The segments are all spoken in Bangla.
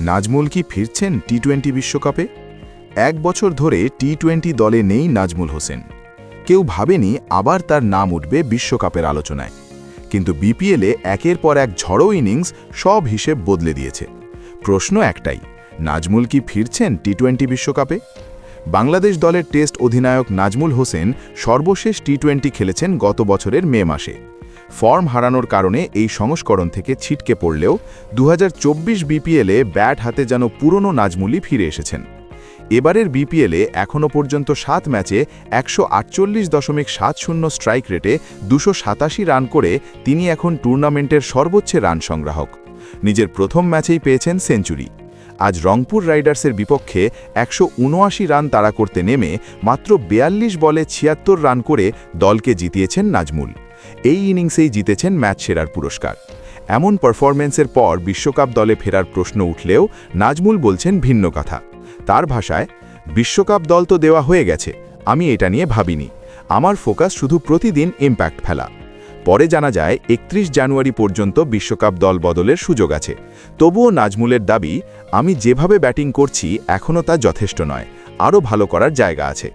নাজমুল কি ফিরছেন টি টোয়েন্টি বিশ্বকাপে? এক বছর ধরে টি টোয়েন্টি দলে নেই নাজমুল হোসেন। কেউ ভাবেনি আবার তার নাম উঠবে বিশ্বকাপের আলোচনায়। কিন্তু বিপিএলে একের পর এক ঝড়ো ইনিংস সব হিসেব বদলে দিয়েছে। প্রশ্ন একটাই, নাজমুল কি ফিরছেন টি টোয়েন্টি বিশ্বকাপে? বাংলাদেশ দলের টেস্ট অধিনায়ক নাজমুল হোসেন সর্বশেষ টি টোয়েন্টি খেলেছেন গত বছরের মে মাসে। ফর্ম হারানোর কারণে এই সংস্করণ থেকে ছিটকে পড়লেও দু হাজার চব্বিশ বিপিএলে ব্যাট হাতে যেন পুরনো নাজমুলি ফিরে এসেছেন। এবারের বিপিএলে এখনও পর্যন্ত সাত ম্যাচে একশো আটচল্লিশ দশমিক সাত শূন্য স্ট্রাইক রেটে দুশো রান করে তিনি এখন টুর্নামেন্টের সর্বোচ্চ রান সংগ্রাহক। নিজের প্রথম ম্যাচেই পেয়েছেন সেঞ্চুরি। আজ রংপুর রাইডার্সের বিপক্ষে একশো উনআশি রান তাড়া করতে নেমে মাত্র বেয়াল্লিশ বলে ছিয়াত্তর রান করে দলকে জিতিয়েছেন নাজমুল। এই ইনিংসেই জিতেছেন ম্যাচ সেরার পুরস্কার। এমন পারফরম্যান্সের পর বিশ্বকাপ দলে ফেরার প্রশ্ন উঠলেও নাজমুল বলছেন ভিন্ন কথা। তার ভাষায়, বিশ্বকাপ দল তো দেওয়া হয়ে গেছে, আমি এটা নিয়ে ভাবিনি। আমার ফোকাস শুধু প্রতিদিন ইম্প্যাক্ট ফেলা। পরে জানা যায়, একত্রিশ জানুয়ারি পর্যন্ত বিশ্বকাপ দল বদলের সুযোগ আছে। তবুও নাজমুলের দাবি, আমি যেভাবে ব্যাটিং করছি এখনও তা যথেষ্ট নয়। আরও ভালো করার জায়গা আছে।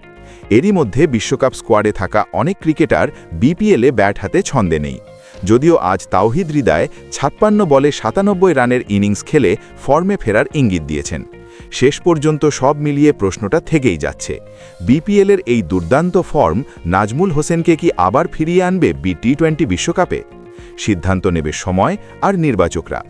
এরই মধ্যে বিশ্বকাপ স্কোয়াডে থাকা অনেক ক্রিকেটার বিপিএলে ব্যাট হাতে ছন্দে নেই। যদিও আজ তাওহিদ হৃদয় ছাপ্পান্ন বলে সাতানব্বই রানের ইনিংস খেলে ফর্মে ফেরার ইঙ্গিত দিয়েছেন। শেষ পর্যন্ত সব মিলিয়ে প্রশ্নটা থেকেই যাচ্ছে। বিপিএলের এই দুর্দান্ত ফর্ম নাজমুল হোসেনকে কি আবার ফিরিয়ে আনবে বি টি টোয়েন্টি বিশ্বকাপে? সিদ্ধান্ত নেবে সময় আর নির্বাচকরা।